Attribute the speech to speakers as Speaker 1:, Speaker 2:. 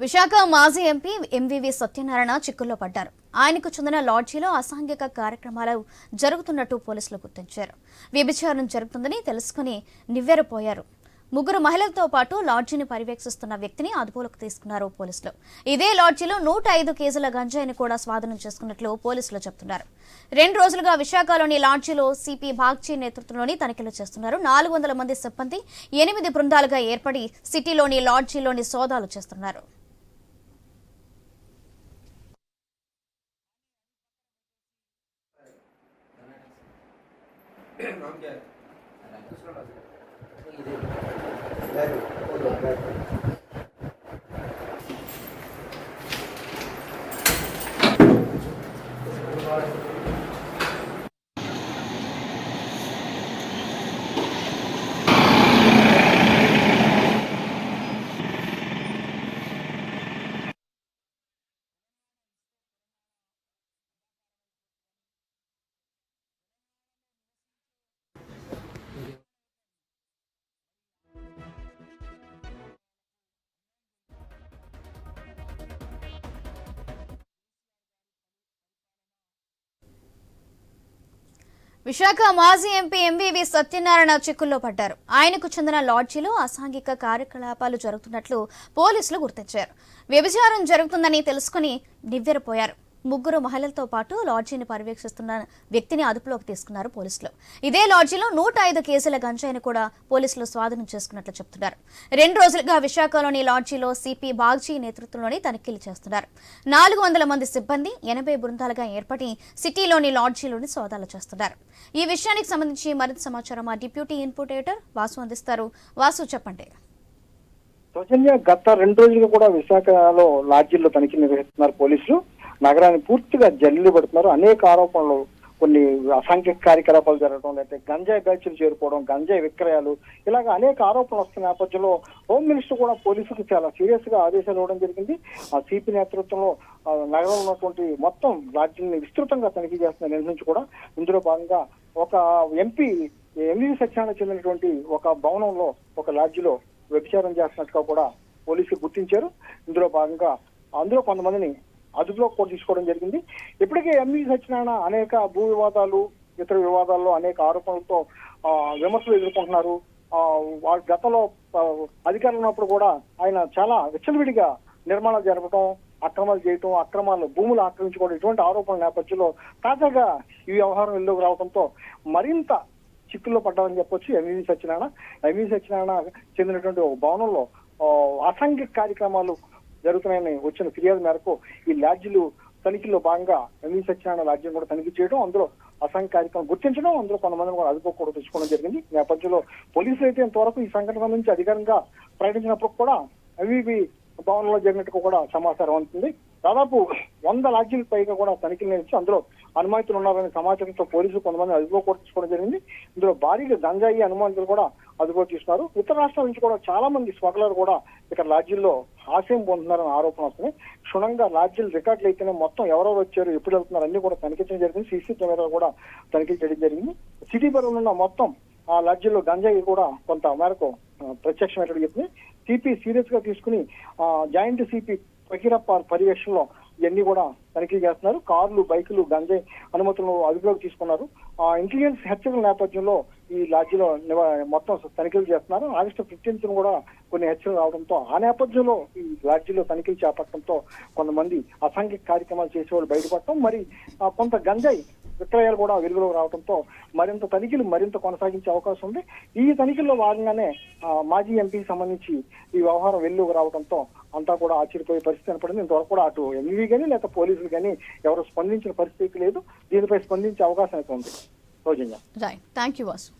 Speaker 1: విశాఖ మాజీ MP MVV Satyanarayana చిక్కుల్లో పడ్డారు. ఆయనకు చెందిన లాడ్జీలో అసాంఘిక కార్యక్రమాలు జరుగుతున్నట్టు పోలీసులు గుర్తించారు. వ్యభిచారం జరుగుతుందని తెలుసుకుని నివ్వెరపోయారు. ముగ్గురు మహిళలతో పాటు లాడ్జీని పర్యవేక్షిస్తున్న వ్యక్తిని అదుపులోకి తీసుకున్నారు పోలీసులు. ఇదే లాడ్జీలో నూట ఐదు కేజీల గంజాయిని కూడా స్వాధీనం చేసుకున్నట్లు పోలీసులు చెబుతున్నారు. రెండు రోజులుగా విశాఖలోని లాడ్జీలో సిపి బాగ్చీ నేతృత్వంలోని తనిఖీలు చేస్తున్నారు. నాలుగు వందల మంది సిబ్బంది ఎనిమిది బృందాలుగా ఏర్పడి సిటీలోని లాడ్జీలోని సోదాలు చేస్తున్నారు. नाम क्या है Thank you. విశాఖ మాజీ ఎంపీ ఎంవీవి సత్యనారాయణ చిక్కుల్లో పడ్డారు. ఆయనకు చెందిన లాడ్జీలో అసాంఘిక కార్యకలాపాలు జరుగుతున్నట్లు పోలీసులు గుర్తించారు. వ్యభిచారం జరుగుతుందని తెలుసుకుని నివ్వెరపోయారు. ముగ్గురు మహిళలతో పాటు లాడ్జీని పర్యవేక్షిస్తున్న వ్యక్తిని అదుపులోకి తీసుకున్నారు పోలీసులు. ఇదే లాడ్జీలో నూట ఐదు కేసుల గంజాయిని కూడా పోలీసులు స్వాధీనం చేసుకున్నట్లు చెబుతున్నారు రెండు రోజులుగా విశాఖలోని లాడ్జీలో సిపి బాగ్జీ నేతృత్వంలోని తనిఖీలు చేస్తున్నారు. నాలుగు వందల మంది సిబ్బంది ఎనభై బృందాలుగా ఏర్పడి సిటీలోని లాడ్జీలోని సోదాలు చేస్తున్నారు. ఈ విషయానికి సంబంధించి మరింత సమాచారం మా డిప్యూటీ ఇన్పుటేటర్ వాసు అందిస్తారు. వాసు చెప్పండి.
Speaker 2: సౌజన్య గత రెండు రోజులుగా కూడా విశాఖలో లాడ్జీల్లో తనిఖీ నిర్వహిస్తున్నారు పోలీసులు. నగరాన్ని పూర్తిగా జల్లి పెడుతున్నారు. అనేక ఆరోపణలు కొన్ని అసాంఘిక కార్యకలాపాలు జరగడం లేకపోతే గంజాయి బ్యాచ్లు చేరుకోవడం గంజాయి విక్రయాలు ఇలాగ అనేక ఆరోపణలు వస్తున్న నేపథ్యంలో హోమ్ మినిస్టర్ కూడా పోలీసులకు చాలా సీరియస్గా ఆదేశాలు ఇవ్వడం జరిగింది. ఆ సిపి నేతృత్వంలో ఆ, నగరంలో ఉన్నటువంటి మొత్తం రాజ్యాన్ని విస్తృతంగా తనిఖీ చేస్తున్న నిర్ణయించి కూడా ఇందులో భాగంగా ఒక ఎంపీ ఎంవి సత్యానికి చెందినటువంటి ఒక భవనంలో ఒక లాడ్జిలో వ్యభిచారం చేస్తున్నట్టుగా కూడా పోలీసులు గుర్తించారు. ఇందులో భాగంగా అందులో కొంతమందిని అదుపులో కూడా తీసుకోవడం జరిగింది. ఇప్పటికే ఎంవి సత్యనారాయణ అనేక భూ వివాదాలు ఇతర వివాదాల్లో అనేక ఆరోపణలతో విమర్శలు ఎదుర్కొంటున్నారు. గతంలో అధికారులు ఉన్నప్పుడు కూడా ఆయన చాలా విచ్చలవిడిగా నిర్మాణాలు జరపడం అక్రమాలు చేయటం అక్రమాలు భూములు ఆక్రమించుకోవడం ఇటువంటి ఆరోపణల నేపథ్యంలో తాజాగా ఈ వ్యవహారం ఇల్లుకు రావడంతో మరింత చిక్కుల్లో పడ్డామని చెప్పొచ్చు ఎంవి సత్యనారాయణ. ఎంవి సత్యనారాయణ చెందినటువంటి ఒక భవనంలో అసంఘిక అసాంఘిక కార్యక్రమాలు జరుగుతున్నాయని వచ్చిన ఫిర్యాదు మేరకు ఈ లాడ్జీలు తనిఖీలో భాగంగా నవీన్ సత్యనారాయణ లాడ్జీని కూడా తనిఖీ చేయడం అందులో అసంకారికం గుర్తించడం అందులో కొంతమందిని కూడా అదుపు కూడా తెచ్చుకోవడం జరిగింది. నేపథ్యంలో పోలీసులు అయితే ఇంతవరకు ఈ సంఘటన నుంచి అధికారంగా ప్రకటించినప్పుడు కూడా అవి భవనంలో జరిగినట్టు కూడా సమాచారం అందుతుంది. దాదాపు వంద లాడ్జీలకు పైగా కూడా తనిఖీలు నిర్వహించి అందులో అనుమానితులు ఉన్నారనే సమాచారంతో పోలీసులు కొంతమంది అదుపులో కూడా తీసుకోవడం జరిగింది. ఇందులో భారీగా గంజాయి అనుమానితులు కూడా అదుపులో తీసుకున్నారు. ఇతర రాష్ట్రాల నుంచి కూడా చాలా మంది స్మగ్లర్ కూడా ఇక్కడ లాడ్జీల్లో ఆశయం పొందుతున్నారని ఆరోపణ వస్తుంది క్షుణ్ణంగా లాడ్జీలు రికార్డులు అయితేనే మొత్తం ఎవరెవరు వచ్చారు ఎప్పుడు వెళ్తున్నారు అన్ని కూడా తనిఖీ చేయడం జరిగింది. సీసీ కెమెరాలు కూడా తనిఖీ చేయడం జరిగింది. సిటీ పరిధిలో ఉన్న మొత్తం ఆ లాడ్జీల్లో గంజాయి కూడా కొంత మేరకు ప్రత్యక్షమైనట్టు చెప్పింది. సిపి సీరియస్గా తీసుకుని జాయింట్ సిపి ఫకీరప్ప పర్యవేక్షణలో ఇవన్నీ కూడా తనిఖీ చేస్తున్నారు. కార్లు బైకులు గంజాయి అనుమతులను అదుపులోకి తీసుకున్నారు. ఆ ఇంటెలిజెన్స్ హెచ్చరికల నేపథ్యంలో ఈ లాడ్జీలో మొత్తం తనిఖీలు చేస్తున్నారు. ఆగస్టు ఫిఫ్టీన్త్ కూడా కొన్ని హెచ్చరికలు రావడంతో ఆ నేపథ్యంలో ఈ లాడ్జీలో తనిఖీలు చేపట్టడంతో కొంతమంది అసాంఘిక కార్యక్రమాలు చేసేవాళ్ళు బయటపడటం మరి కొంత గంజాయి విక్రయాలు కూడా వెలుగులోకి రావడంతో మరింత తనిఖీలు మరింత కొనసాగించే అవకాశం ఉంది. ఈ తనిఖీల్లో భాగంగానే మాజీ ఎంపీకి సంబంధించి ఈ వ్యవహారం వెల్లుకు రావడంతో అంతా కూడా ఆశ్చర్యపోయే పరిస్థితి కనపడింది. ఇంతవరకు కూడా అటు ఎంఈవి కానీ లేక పోలీసులు కానీ ఎవరు స్పందించిన పరిస్థితి లేదు. దీనిపై స్పందించే అవకాశం అయితే ఉంది. సౌజన్య
Speaker 1: థ్యాంక్ యూ వాసు